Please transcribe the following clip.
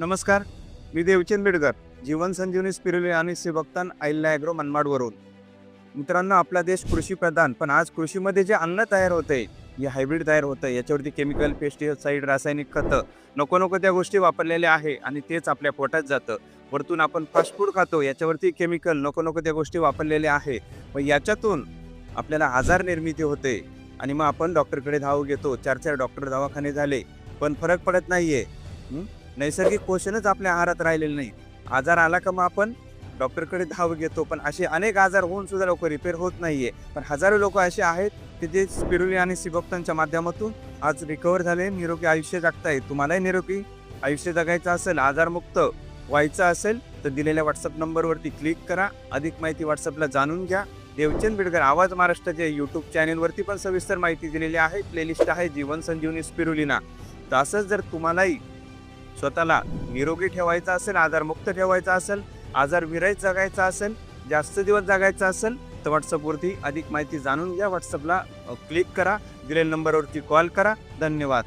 नमस्कार मी देवचंद बेडकर जीवन संजीवनी स्पिरुली आणि सेवक्तान आईल्ला ॲग्रो मनमाडवरून. मित्रांनो आपला देश कृषी प्रधान पण आज कृषीमध्ये जे अन्न तयार होते हे हायब्रिड तयार होतं याच्यावरती केमिकल पेस्टिसाईड रासायनिक खतं नको नको त्या गोष्टी वापरलेल्या आहे आणि तेच आपल्या पोटात जातं. वरतून आपण फास्ट फूड खातो याच्यावरती केमिकल नको नको त्या गोष्टी वापरलेल्या आहे. मग याच्यातून आपल्याला आजार निर्मिती होते आणि मग आपण डॉक्टरकडे धाव घेतो. चार चार डॉक्टर दवाखाने झाले पण फरक पडत नाही आहे नैसर्गिक पोषणच आपल्या आहारात राहिलेलं नाही. आजार आला का मग आपण डॉक्टरकडे धाव घेतो. पण असे अनेक आजार होऊन सुद्धा लोक रिपेअर होत नाहीये. पण हजारो लोक असे आहेत की जे स्पिरुली आणि सिबक्तांच्या माध्यमातून आज रिकवर झाले. निरोगी आयुष्य जगतायत. तुम्हालाही निरोगी आयुष्य जगायचं असेल आजारमुक्त व्हायचं असेल तर दिलेल्या व्हॉट्सअप नंबरवरती क्लिक करा. अधिक माहिती व्हॉट्सअपला जाणून घ्या. देवचंद बिडकर आवाज महाराष्ट्राच्या यूट्यूब चॅनेलवरती पण सविस्तर माहिती दिलेली आहे. प्लेलिस्ट आहे जीवन संजीवनी स्पिरुलिना तर असंच जर तुम्हालाही स्वतःला निरोगी ठेवायचा असेल आजारमुक्त ठेवायचा असेल आजार विरहित जगायचा असेल जास्त दिवस जगायचा असेल तर व्हॉट्सअपवरती अधिक माहिती जाणून घ्या. व्हॉट्सअपला क्लिक करा. दिलेल्या नंबरवरती कॉल करा. धन्यवाद.